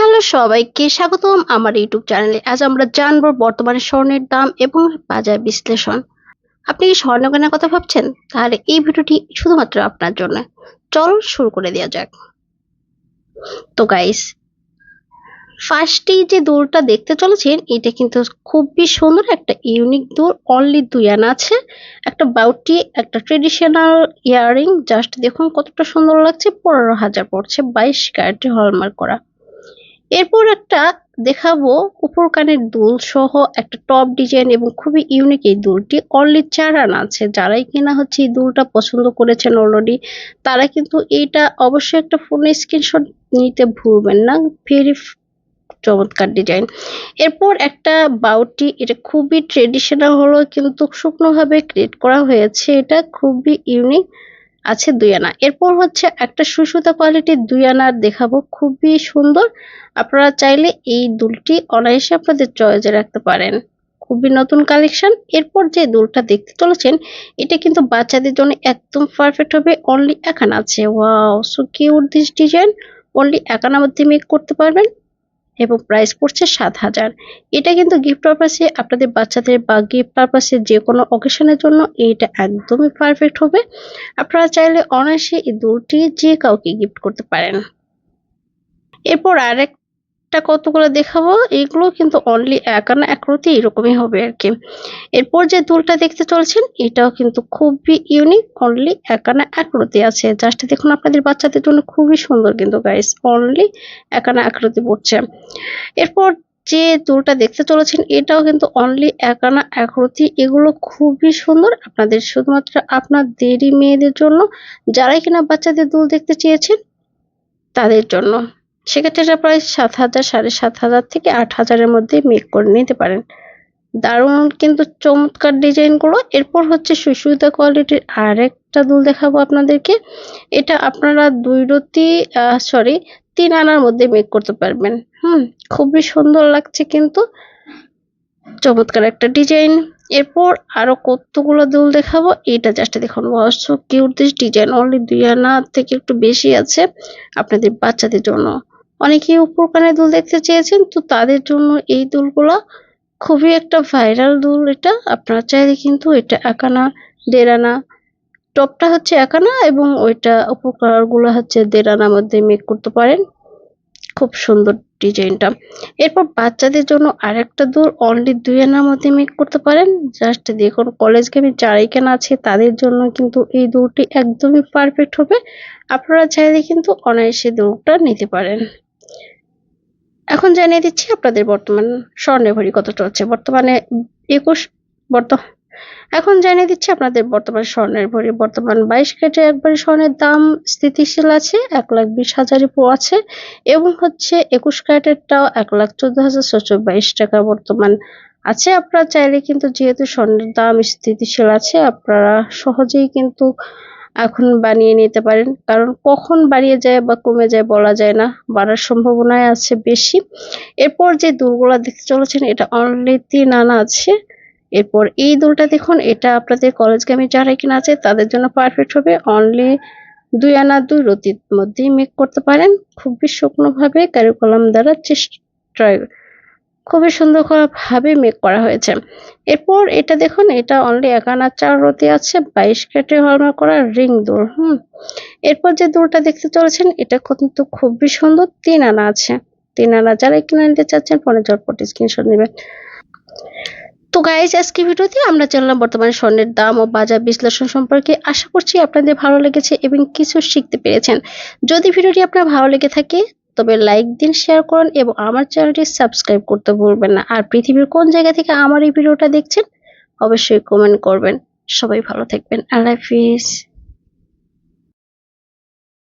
Hello সবাইকে, স্বাগতম আমার ইউটিউব চ্যানেলে। আজ আমরা জানব বর্তমানে স্বর্ণের দাম এবং বাজার বিশ্লেষণ। আপনি কি স্বর্ণ কেনার কথা ভাবছেন? তাহলে এই ভিডিওটি শুধুমাত্র আপনার জন্য। চল শুরু করে দেওয়া যাক। তো গাইস ফার্স্টে যে দোলটা দেখতে চলেছেন, এটা কিন্তু খুবই সুন্দর একটা ইউনিক দোল অনলি দুই আনা আছে। একটা বাউটি, একটা ট্রেডিশনাল ইয়ারিং জাস্ট দেখুন কতটা সুন্দর লাগছে। পনেরো হাজার পড়ছে। বাইশ ক্যারেটে হলমার্ক করা। এরপর একটা দেখাবো উপর কানের দুল সহ একটা টপ ডিজাইন এবং খুবই ইউনিক এই দুলটি। অনলি চার আনা আছে। যারাই কিনা হচ্ছে এই দুলটা পছন্দ করেছেন অলরেডি তারা কিন্তু এইটা অবশ্যই একটা ফোনে স্ক্রিনশট নিতে ভুলবেন না। ভেরি চমৎকার ডিজাইন এরপর একটা বাউটি, এটা খুবই ট্রেডিশনাল হলো কিন্তু শুকনোভাবে ক্রিয়েট করা হয়েছে। এটা খুবই ইউনিক আছে দুই আনা। এরপর হচ্ছে একটা সুসুতা কোয়ালিটির দুই আনার দেখাবো। খুবই সুন্দর। আপনারা চাইলে এই দুলটি অনায়াসে আপনাদের চয়েজে রাখতে পারেন। খুবই নতুন কালেকশন এরপর যে দুলটা দেখতে চলেছেন, এটা কিন্তু বাচ্চাদের জন্য একদম পারফেক্ট হবে। অনলি একানা আছে। Wow so cute this design only একানার মধ্যে মেক করতে পারবেন। এবং প্রাইস পড়ছে সাত হাজার। এটা কিন্তু গিফট পারপাসে আপনাদের বাচ্চাদের বা গিফট পারপাসে যে কোনো অকেশনের জন্য এইটা একদমই পারফেক্ট হবে। আপনারা চাইলে অনায়াসে এই দুটি যে কাউকে গিফট করতে পারেন। এরপর আরেকটা কতগুলো দেখাবো? এগুলো কিন্তু অনলি এক একানা একরতি এরকমই হবে আর কি এরপর যে দুলটা দেখতে চলছেন, এটাও কিন্তু খুবই ইউনিক অনলি এক একানা একরতি আছে। জাস্ট দেখুন আপনাদের বাচ্চাদের জন্য খুবই সুন্দর কিন্তু গাইস অনলি এক একানা একরতি পড়ছে। এরপর যে দুলটা দেখতে চলেছেন, এটাও কিন্তু অনলি একানা একরতি। এগুলো খুবই সুন্দর। আপনাদের শুধুমাত্র আপনার দেরি মেয়েদের জন্য, যারাই কিনা বাচ্চাদের দুল দেখতে চেয়েছেন, তাদের জন্য। সেক্ষেত্রে প্রায় সাত হাজার, সাড়ে সাত হাজার থেকে আট হাজারের মধ্যে মেক করে নিতে পারেন। দারুণ কিন্তু চমৎকার ডিজাইনগুলো এরপর হচ্ছে সুসুইতা কোয়ালিটির আরেকটা দুল দেখাবো আপনাদেরকে। এটা আপনারা দুই রতি সরি তিন আনার মধ্যে মেক করতে পারবেন। হুম, খুবই সুন্দর লাগছে কিন্তু। চমৎকার একটা ডিজাইন এরপর আরও কতগুলো দুল দেখাবো। এটা জাস্ট দেখুন অবশ্য কিউট দিস ডিজাইন অনলি দুই আনা থেকে একটু বেশি আছে আপনাদের বাচ্চাদের জন্য। অনেকেই উপর কানে দুল দেখতে চেয়েছেন, তো তাদের জন্য এই দুলগুলো খুবই একটা ভাইরাল দুল এটা। আপনারা চাইলে কিন্তু এটা একানা দেড়ানা টপটা হচ্ছে একানা এবং ওইটা উপকারগুলো হচ্ছে দেড়ানার মধ্যে মেক করতে পারেন। খুব সুন্দর ডিজাইনটা। এরপর বাচ্চাদের জন্য আরেকটা দূর অনলি দুই আনার মধ্যে মেক করতে পারেন। জাস্ট দেখুন কলেজ গেমে যারাই কেনা আছে, তাদের জন্য কিন্তু এই দূরটি একদমই পারফেক্ট হবে। আপনারা চাইলে কিন্তু অনায়াসে দূরটা নিতে পারেন। এখন জানিয়ে দিচ্ছি আপনাদের বর্তমান স্বর্ণের ভরি কত চলছে বর্তমানে একুশ বর্ত, এখন জানিয়ে দিচ্ছি আপনাদের বর্তমান স্বর্ণের ভরি। বর্তমান বাইশ কেটে একবারে স্বর্ণের দাম স্থিতিশীল আছে, এক লাখ বিশ হাজারই আছে এবং হচ্ছে একুশ ক্যারেটেরটাও এক লাখ চোদ্দ হাজার ছশো বাইশ টাকা বর্তমান আছে। আপনারা চাইলে কিন্তু যেহেতু স্বর্ণের দাম স্থিতিশীল আছে, আপনারা সহজেই কিন্তু এখন বানিয়ে নিতে পারেন। কারণ কখন বাড়িয়ে যায় বা কমে যায় বলা যায় না, বাড়ার সম্ভাবনায় আছে বেশি। এরপর যে দুলগুলা দেখতে চলেছেন, এটা অনলি তিন আনা আছে। এরপর এই দুলটা দেখুন, এটা আপনাদের কলেজগামী যারা কিনা আছে, তাদের জন্য পারফেক্ট হবে। অনলি দুই আনা, দুই রতির মধ্যেই মেক করতে পারেন। খুবই শুকনোভাবে কারুকলাম দ্বারা চেষ্টা খুবই সুন্দর ভাবে মেক করা হয়েছে। এরপর এটা দেখুন, এটা অনলি এক আনা চার রতি আছে, বাইশ কেটে হলমার্ক করা রিং দোর, হুম। এরপর যে দোরটা দেখতে চলেছেন, এটা কিন্তু খুবই সুন্দর তিন আনা আছে। তিন আনা যারা কিনে নিতে চাচ্ছেন, ফোনে চটপট স্ক্রিনশট নেবেন। তো গাইজ আজকে ভিডিওতে আমরা জানলাম বর্তমানে স্বর্ণের দাম ও বাজার বিশ্লেষণ সম্পর্কে। আশা করছি আপনাদের ভালো লেগেছে এবং কিছু শিখতে পেরেছেন। যদি ভিডিওটি আপনার ভালো লেগে থাকে তবে লাইক দিন শেয়ার করুন এবং আমার চ্যানেলটি সাবস্ক্রাইব করতে ভুলবেন না। আর পৃথিবীর কোন জায়গা থেকে আমার এই ভিডিওটা দেখছেন, অবশ্যই কমেন্ট করবেন। সবাই ভালো থাকবেন। আল্লাহ হাফিজ।